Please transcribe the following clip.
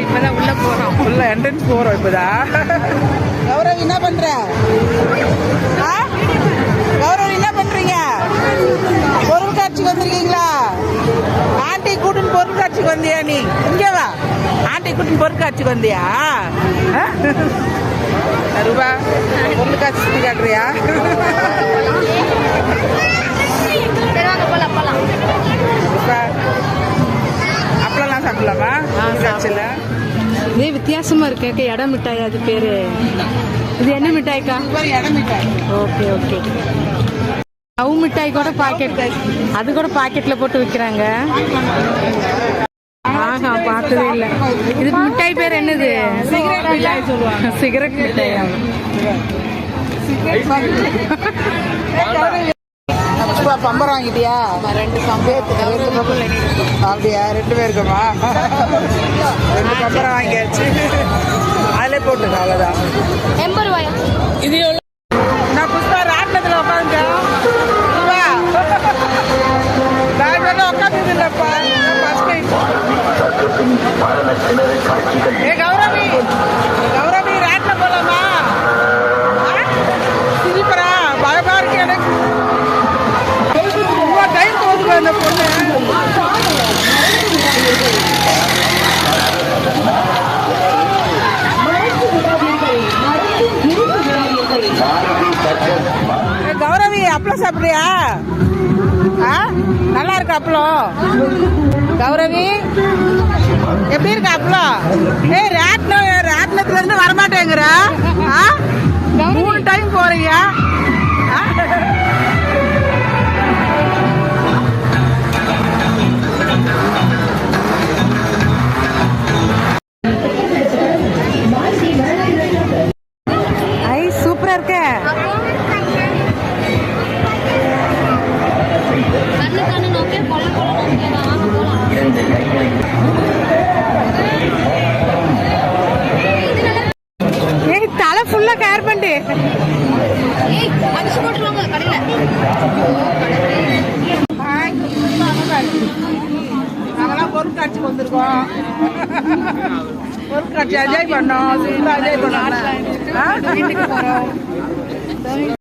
இப்போ இப்போதான் உள்ளே போகிறோம் உள்ள என்ட்ரன்ஸ் போகிறோம் இப்போதான் கௌரவ் என்ன பண்ணுற ஆ? கௌரவ் என்ன பண்ணுறீங்க பொருள் காட்சிக்கு வந்திருக்கீங்களா? ஆண்டி கூட்டின்னு பொருள் காட்சிக்கு வந்தியா நீ? இங்கே வா. ஆண்டி கூட்டின்னு பொருள் காட்சிக்கு வந்தியா? ரூபா பொருள் காட்சி காட்டுறியா? இதே வித்தியாசமா இருக்கு. அக்கா, இடம் மிட்டாய் அது பேரு. இது என்ன மிட்டாய்க்கா? Okay okay. லவ் மிட்டாய் கூட பாக்கெட். அது கூட பாக்கெட்ல போட்டு விற்கிறாங்க ஆஹா பார்த்ததே இல்ல. இது மிட்டாய் பேர் என்னது? சிகரெட் மிட்டாய்? பம்பரம் வாங்கிட்டியா? ரெண்டு பம்பரம். அப்படியா? ரெண்டு பேருக்குமா ரெண்டு பம்பரம் வாங்கியாச்சு. அதிலே போட்டுங்க அவ்வளோதான் எண்பது ரூபாயா? நான் புஷ்பா ராட்டினத்தில் உட்காந்துட்டேன் வா நான் வேணா சாப்பிட்றியா? ஆ? நல்லா இருக்கா அப்பளம் கௌரவி? எப்படி இருக்கா அப்பளம் ஏய் ராட்னம் ராட்னத்துல இருந்து வரமாட்டேங்கிற? ஆ? மூணு டைம் போறீங்க ஐ சூப்பரா இருக்க. அடிச்சு போட்டுருவாங்க கடையில நாங்களாம் பொருட்காட்சிக்கு வந்திருக்கோம் பொருட்காட்சி அஜய் பண்ணோம் அஜய் பண்ணோம் வீட்டுக்கு